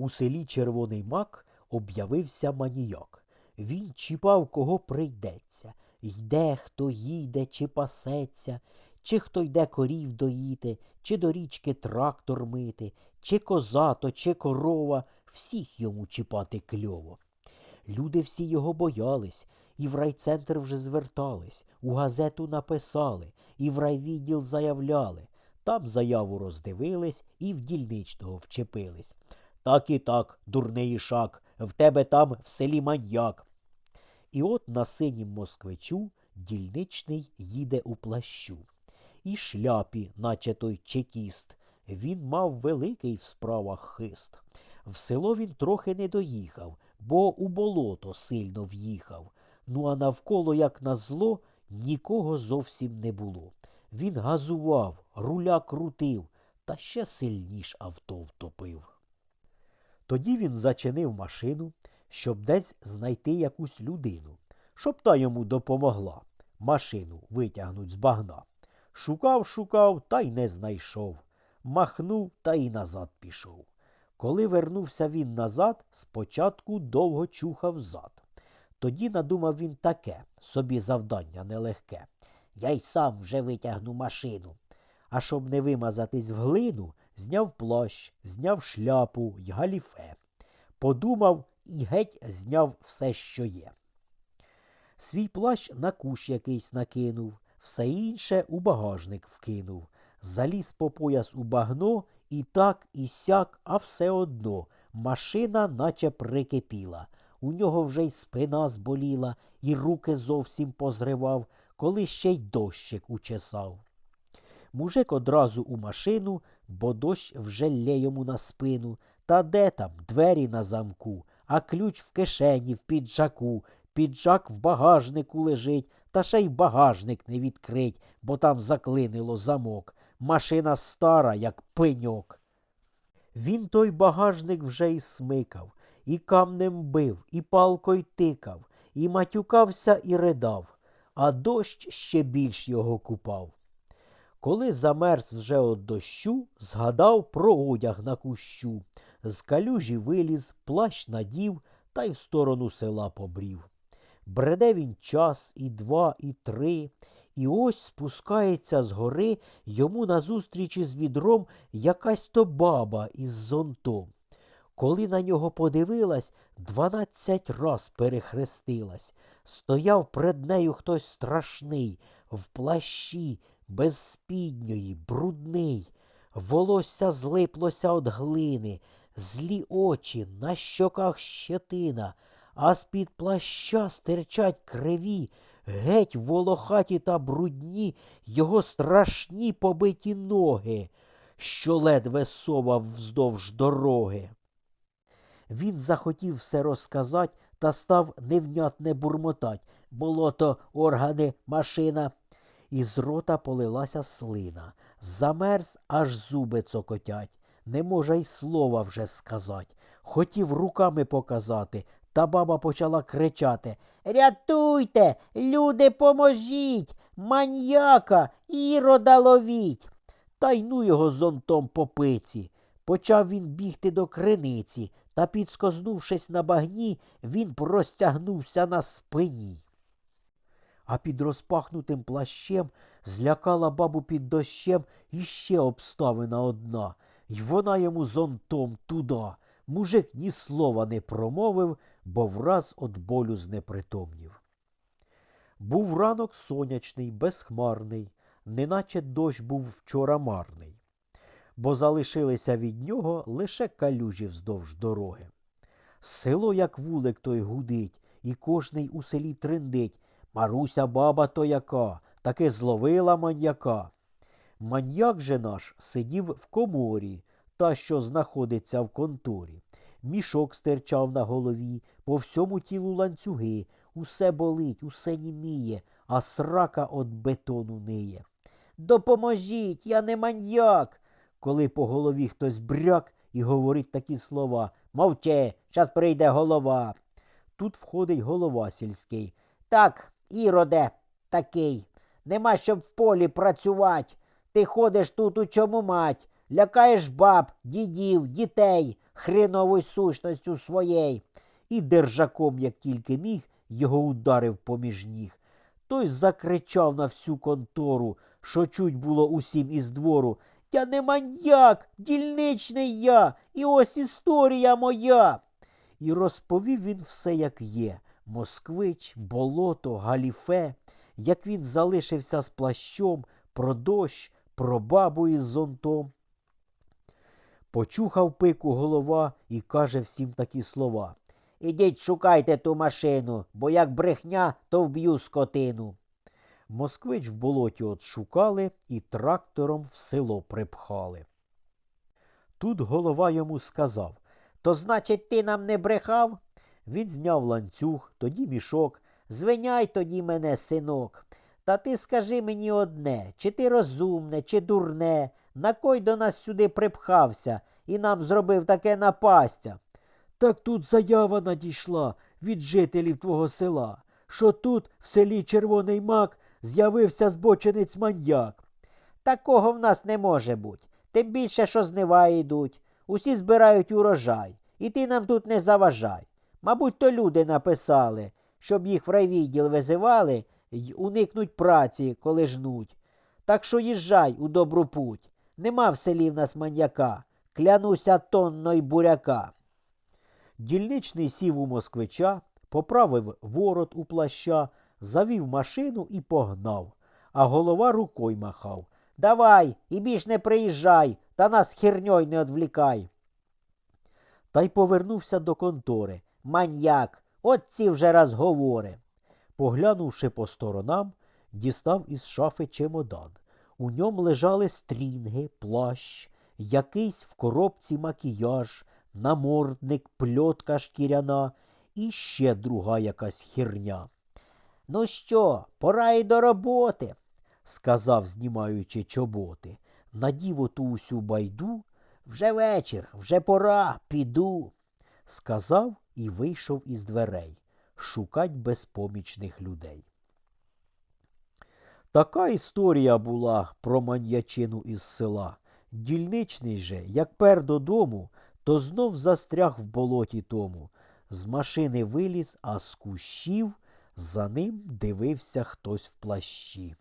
У селі Червоний Мак об'явився маніяк. Він чіпав, кого прийдеться. Йде, хто їде, чи пасеться, чи хто йде корів доїти, чи до річки трактор мити, чи козато, чи корова, всіх йому чіпати кльово. Люди всі його боялись, і в райцентр вже звертались, у газету написали, і в райвідділ заявляли. Там заяву роздивились і в дільничного вчепились. Так і так, дурний ішак, в тебе там в селі маньяк. І от на синім москвичу дільничний їде у плащу. І шляпі, наче той чекіст. Він мав великий в справах хист. В село він трохи не доїхав, бо у болото сильно в'їхав. Ну а навколо, як назло, нікого зовсім не було. Він газував, руля крутив, та ще сильніш авто втопив. Тоді він зачинив машину, щоб десь знайти якусь людину, щоб та йому допомогла машину витягнуть з багна. Шукав, шукав та й не знайшов. Махнув та й назад пішов. Коли вернувся він назад, спочатку довго чухав зад. Тоді надумав він таке, собі завдання нелегке. Я й сам вже витягну машину. А щоб не вимазатись в глину, зняв плащ, зняв шляпу й галіфе. Подумав і геть зняв все, що є. Свій плащ на кущ якийсь накинув, все інше у багажник вкинув, заліз по пояс у багно і так, і сяк, а все одно машина наче прикипіла. У нього вже й спина зболіла, і руки зовсім позривав, коли ще й дощик учесав. Мужик одразу у машину, бо дощ вже лє йому на спину. Та де там двері на замку, а ключ в кишені, в піджаку, піджак в багажнику лежить, та ще й багажник не відкрить, бо там заклинило замок. Машина стара, як пеньок. Він той багажник вже й смикав, і камнем бив, і палкою тикав, і матюкався, і ридав, а дощ ще більш його купав. Коли замерз вже од дощу, згадав про одяг на кущу, з калюжі виліз, плащ надів та й в сторону села побрів. Бреде він час і два, і три, і ось спускається з гори йому назустріч із відром якась то баба із зонтом. Коли на нього подивилась, дванадцять раз перехрестилась. Стояв пред нею хтось страшний, в плащі, без спідньої, брудний. Волосся злиплося од глини, злі очі, на щоках щетина, а з-під плаща стирчать криві, геть волохаті та брудні його страшні побиті ноги, що ледве совав вздовж дороги. Він захотів все розказать та став невнятне бурмотать. Болото, органи, машина. Із рота полилася слина. Замерз, аж зуби цокотять. Не може й слова вже сказать. Хотів руками показати, та баба почала кричати Рятуйте, люди, поможіть! Маньяка, ірода ловіть. Та й ну його зонтом по пиці. Почав він бігти до криниці, та, підскознувшись на багні, він простягнувся на спині. А під розпахнутим плащем злякала бабу під дощем іще обставина одна, й вона йому зонтом туда. Мужик ні слова не промовив, бо враз од болю знепритомнів. Був ранок сонячний, безхмарний, неначе дощ був вчора марний, бо залишилися від нього лише калюжі вздовж дороги. Село, як вулик той гудить, і кожний у селі триндить. Маруся баба то яка, таки зловила маньяка. Маньяк же наш сидів в коморі, та, що знаходиться в конторі. Мішок стирчав на голові, по всьому тілу ланцюги, усе болить, усе німіє, а срака от бетону ниє. Допоможіть, я не маньяк. Коли по голові хтось бряк і говорить такі слова Мовче, щас прийде голова. Тут входить голова сільський. Так, іроде, такий. Нема щоб в полі працювати. Ти ходиш тут у чому мать. лякаєш баб, дідів, дітей хреновою сущністю своєю. І держаком, як тільки міг, його ударив поміж ніг. Той закричав на всю контору, що чуть було усім із двору. Я не маньяк, дільничний я, і ось історія моя. І розповів він все, як є москвич, болото, галіфе, як він залишився з плащом, про дощ, про бабу із зонтом. Почухав пику голова і каже всім такі слова. Ідіть шукайте ту машину, бо як брехня, то вб'ю скотину. Москвич в болоті от шукали і трактором в село припхали. Тут голова йому сказав То значить, ти нам не брехав? Він зняв ланцюг, тоді мішок. Звиняй тоді мене, синок. Та ти скажи мені одне, чи ти розумне, чи дурне, на кой до нас сюди припхався і нам зробив таке напастя? Так тут заява надійшла від жителів твого села, що тут, в селі Червоний Мак, з'явився збочинець маньяк. Такого в нас не може бути. Тим більше, що знива йдуть. Усі збирають урожай, і ти нам тут не заважай. Мабуть, то люди написали, щоб їх в райвідділ визивали й уникнуть праці, коли жнуть. Так що їжджай у добру путь. Нема в селі в нас маньяка, клянуся тонно й буряка. Дільничний сів у москвича, поправив ворот у плаща, завів машину і погнав, а голова рукой махав. Давай і більш не приїжджай, та нас херньой не одвлікай. Та й повернувся до контори. Маньяк, от ці вже розговори. Поглянувши по сторонам, дістав із шафи чемодан. У ньому лежали стрінги, плащ, якийсь в коробці макіяж, намордник, пльотка шкіряна і ще друга якась херня. Ну що, пора й до роботи, сказав, знімаючи чоботи. Надів оту усю байду. Вже вечір, вже пора, піду, сказав і вийшов із дверей шукать безпомічних людей. Така історія була про маньячину із села. Дільничний же, як пер додому, то знов застряг в болоті тому. З машини виліз, а з кущів за ним дивився хтось в плащі.